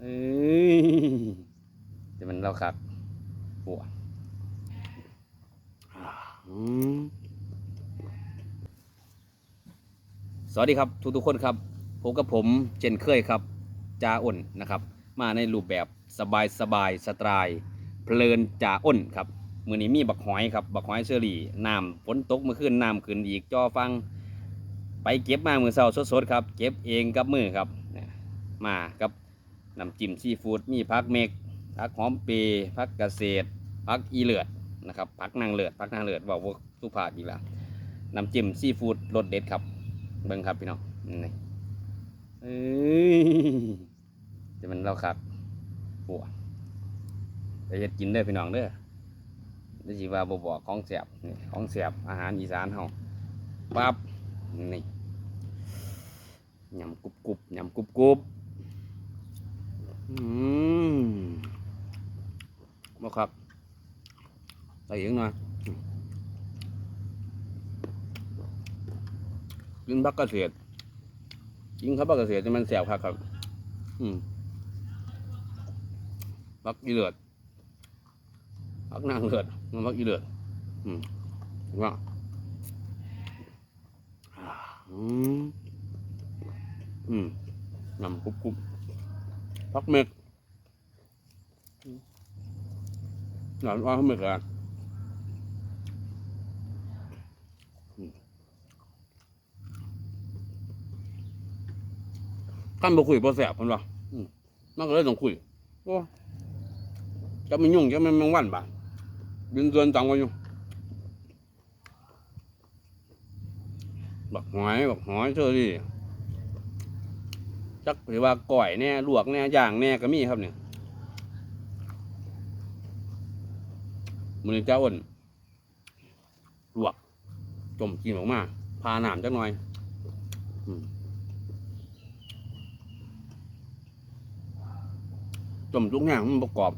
เอ้ยจะมันเราคักหัวอืมสวัสดีครับทุกทุกๆคนครับพบกับผมเช่นเคยครับจ่าอ้นนะครับ มาในรูปแบบสบายสบายสไตล์เพลินจ่าอ้นครับมือนี้มีบักหอยครับบักหอยเชอรี่น้ำฝนตกเมื่อคืนน้ำขึ้นอีกจอฟัง ไปเก็บมามือเช้าสดๆครับ เก็บเองกับมือครับมากับ น้ำจิ้มซีฟู้ดมีผักเมกผักหอมเปรย์ผักเกษตรผักอีเลือดนะครับผักนางเลือดผักนางเลือดบอกว่าสุภาพอีกแล้วน้ำจิ้มซีฟู้ดรสเด็ดครับเบิ่งครับพี่น้องนี่เอ้ยจะมันเราคักหัวไปเฮ็ดกินเด้อพี่น้องเด้อได้สิว่าบ่บอกของแสบนี่ของแสบอาหารอีสานเฮาปั๊บนี่ยำกรุบกรุบยำกรุบกรุบ อืมาครับใส่อีกหน่อยกินพักเกษตรกินครับพักเกษตรจะมันแสบครับครับ อืมพักอีเลือดพักนางเลือดมันพักอีเลือด อืมเห็นปะอืมอืมนำกุบกุบ พักเมกหลานว่าเขาเมกอะขั้นบ่คุยบ่แสบเพิ่นว่ามันก็เลยต้องคุยโอ้จะไม่ยุ่งจะไม่แมงวันบ่าบินเกินตังค์วะอยู่บักหอยบักหอยเชอรี่ จักหรือว่าก่อยแน่ลวกแน่ย่างแน่ก็มีครับเนี่ยมือเจ้าอ้นลวกจมกินออกมาพาหนามจักหน่อยอืมจมทุกอย่างมันประกอบ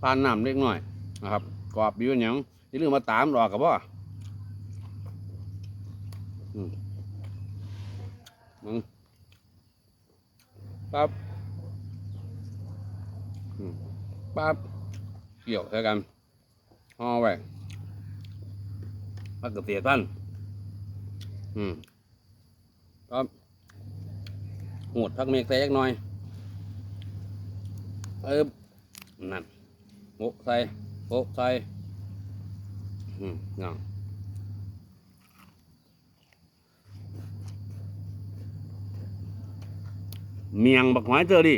พาหนามเล็กหน่อยนะครับกรอบดีเป็นหยังนี่เรื่องมาตามดอกกับว่ามึง ปั๊บอืมปั๊บเกี่ยวใส่กันห่อไว้พักเกษตรพันธุ์อืมปั๊บหูดพักเมกใส่ยักหน่อยเอิบนั่นโปะใส่โปะใส่อืมนั่ เมียงบักหอยเจอดิ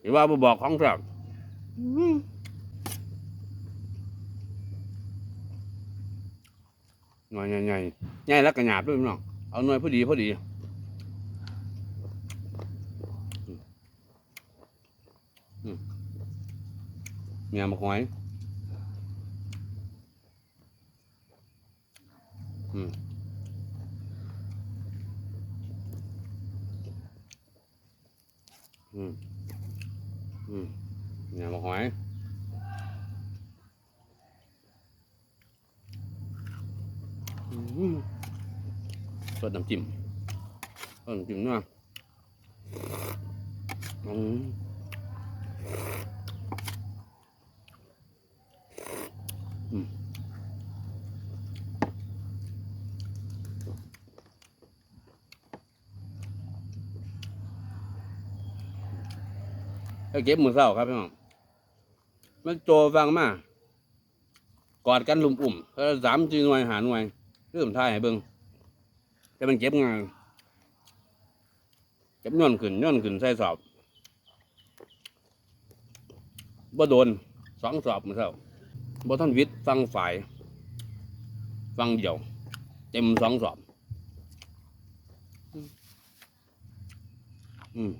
หรือว่าบ่บอกของแซ่บหน่อยใหญ่ใหญ่ใหญ่แล้วก็หยาบด้วยพี่น้องเอาหน่อยพอดีพอดีเมียงบักหอยอืม อืมอืมเนี่ยมาหอยอืมสดน้ำจิ้มสดน้ำจิ้มเนาะอืมอืม ไปเก็บมือเศร้าครับพี่น้องมันโจฟังมากกอดกันลุมอุ่มเออสามจีน่วยหาหน่วยเริ่มท่ายให้เบิ่งแต่มันเก็บงานเก็บย้อนขึ้นย้อนขึ้นใส่สอบบ่โดนสองสอบมือเศร้าบ่ท่านวิทย์ฟังฝ่าย ฟังเดี่ยว เต็มสองสอบ อืม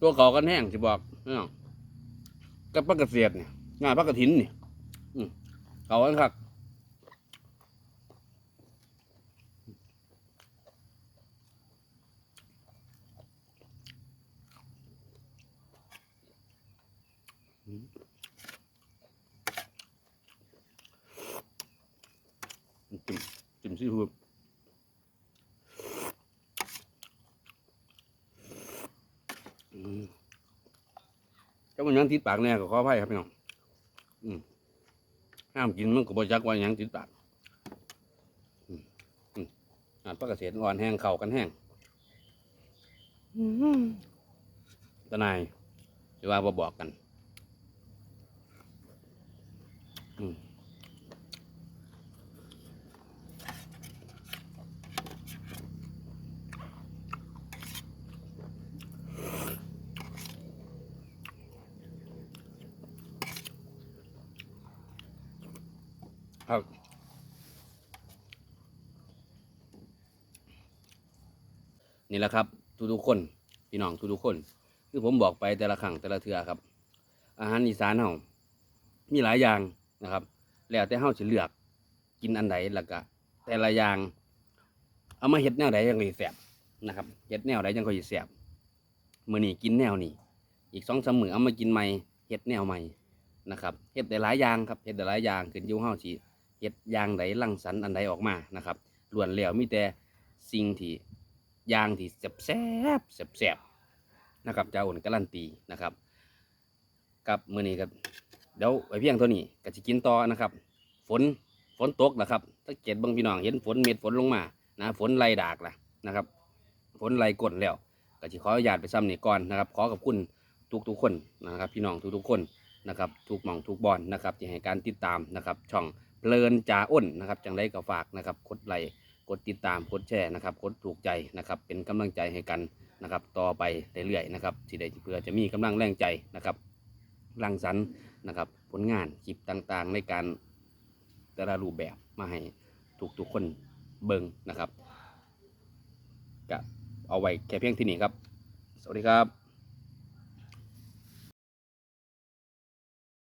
ตัวเก่ากันแห้งจะบอกพี่น้องกับปักเกษตรเนี่ยงานปักกระถินเนี่อืมเก่ากันครับจิ้มจิ้มซีฟู้ด อืมเจ้า มันหยังติดปากแน่ก็ขออภัยครับพี่น้องอืมห้ามกินมันก็บ่จักว่าหยังติดปากอืมอืมอาจปลากระเสียนอ่อนแห้งเข่ากันแห้งตะนายหรือว่าบ่บอกกัน อืม ครับ นี่แหละครับทุกๆคน พี่น้องทุกๆคน คือผมบอกไปแต่ละครั้งแต่ละเทือครับ อาหารอีสานเฮามีหลายอย่างนะครับ แล้วแต่เฮาสิเลือกกินอันใดแล้วก็แต่ละอย่าง เอามาเฮ็ดแนวใดจังสิแซ่บนะครับเฮ็ดแนวใดจังค่อยสิแซ่บมื้อนี้กินแนวนี้ อีก2-3มื้อเอามากินใหม่เฮ็ดแนวใหม่นะครับเฮ็ดได้หลายอย่างครับเฮ็ดได้หลายอย่างขึ้นอยู่เฮาสิ ฮ็ดอย่างใดรังสรรอันใดออกมานะครับล้วนแล้วมีแต่สิ่งที่ยางที่แซ่บๆแซบนะครับเจ้าอุ่นการันตีนะครับกับมือนี้ก็เดี๋ยวไว้เพียงเท่านี้ก็สิกินต่อนะครับ ฝนฝนตกนะครับถ้าเกิดเบางพี่น้องเห็นฝนเม็ดฝนลงมานะฝนไล่ดากล่ะนะครับฝนไล่กลนแล้วก็สิขออนุญาตไปซ้ำนี่ก่อนนะครับ ขอขอบคุณทุกๆคนนะครับ พี่น้องทุกๆคนนะครับทุกหม่องทุกบอลนะครับที่ให้การติดตามนะครับ ช่อง เพลินจ่าอ้นนะครับจังได้ก็ฝากนะครับกดไลค์กดติดตามกดแชร์นะครับกดถูกใจนะครับเป็นกำลังใจให้กันนะครับต่อไปเรื่อยๆนะครับสิได้เพื่อจะมีกำลังแรงใจนะครับรังสรรค์นะครับผลงานคลิปต่างๆ ในการแต่ละรูปแบบมาให้ทุกๆคนเบิ่งนะครับก็เอาไว้แค่เพียงที่นี้ครับ สวัสดีครับ